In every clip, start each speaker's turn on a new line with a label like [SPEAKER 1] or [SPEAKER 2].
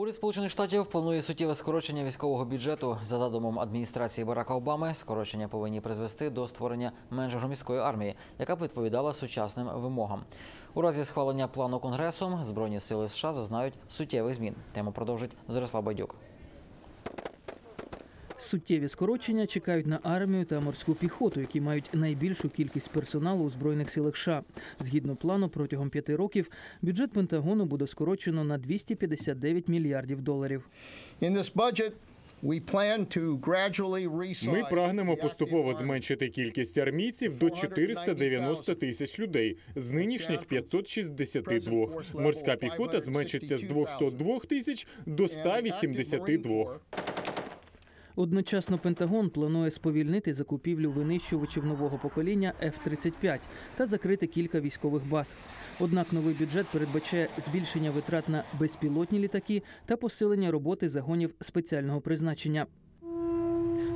[SPEAKER 1] Уряд Сполучених Штатів планує суттєве скорочення військового бюджету за задумом адміністрації Барака Обами. Скорочення повинні призвести до створення менш міської армії, яка б відповідала сучасним вимогам. У разі схвалення плану конгресом збройні сили США зазнають суттєвих змін. Тему продовжить Зорислав Байдюк.
[SPEAKER 2] Суттєві скорочення чекають на армію та морську піхоту, які мають найбільшу кількість персоналу у збройних силах США. Згідно плану, протягом п'яти років бюджет Пентагону буде скорочено на 259 мільярдів доларів.
[SPEAKER 3] Ми прагнемо поступово зменшити кількість армійців до 490 тисяч людей з нинішніх 562. Морська піхота зменшиться з 202 тисяч до
[SPEAKER 4] and active Marine
[SPEAKER 3] 182.
[SPEAKER 2] Одночасно Пентагон планує сповільнити закупівлю винищувачів нового покоління F-35 та закрити кілька військових баз. Однак новий бюджет передбачає збільшення витрат на безпілотні літаки та посилення роботи загонів спеціального призначення.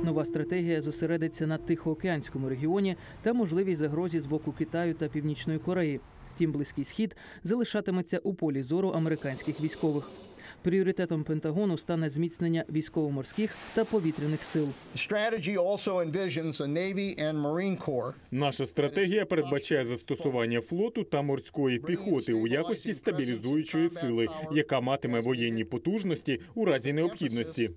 [SPEAKER 2] Нова стратегія зосередиться на Тихоокеанському регіоні та можливій загрозі з боку Китаю та Північної Кореї. Втім, близький схід залишатиметься у полі зору американських військових. Пріоритетом Пентагону стане зміцнення військово-морських та повітряних сил.
[SPEAKER 3] Наша стратегія передбачає застосування флоту та морської піхоти у якості стабілізуючої сили, яка матиме воєнні потужності у разі необхідності.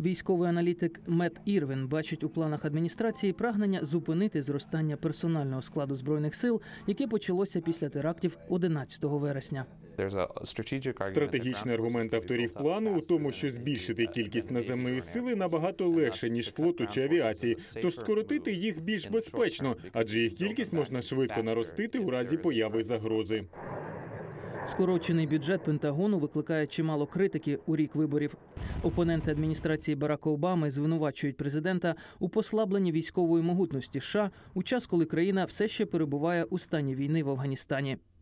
[SPEAKER 2] Військовий аналітик Мет Ірвін бачить у планах адміністрації прагнення зупинити зростання персонального складу збройних сил, яке почалося після терактів 11 вересня.
[SPEAKER 3] Стратегічний аргумент авторів плану у тому, що збільшити кількість наземної сили набагато легше ніж флоту чи авіації, тож скоротити їх більш безпечно, адже їх кількість можна швидко наростити у разі появи загрози.
[SPEAKER 2] Скорочений бюджет Пентагону викликає чимало критики у рік виборів. Опоненти адміністрації Барака Обами звинувачують президента у послабленні військової могутності США у час, коли країна все ще перебуває у стані війни в Афганістані.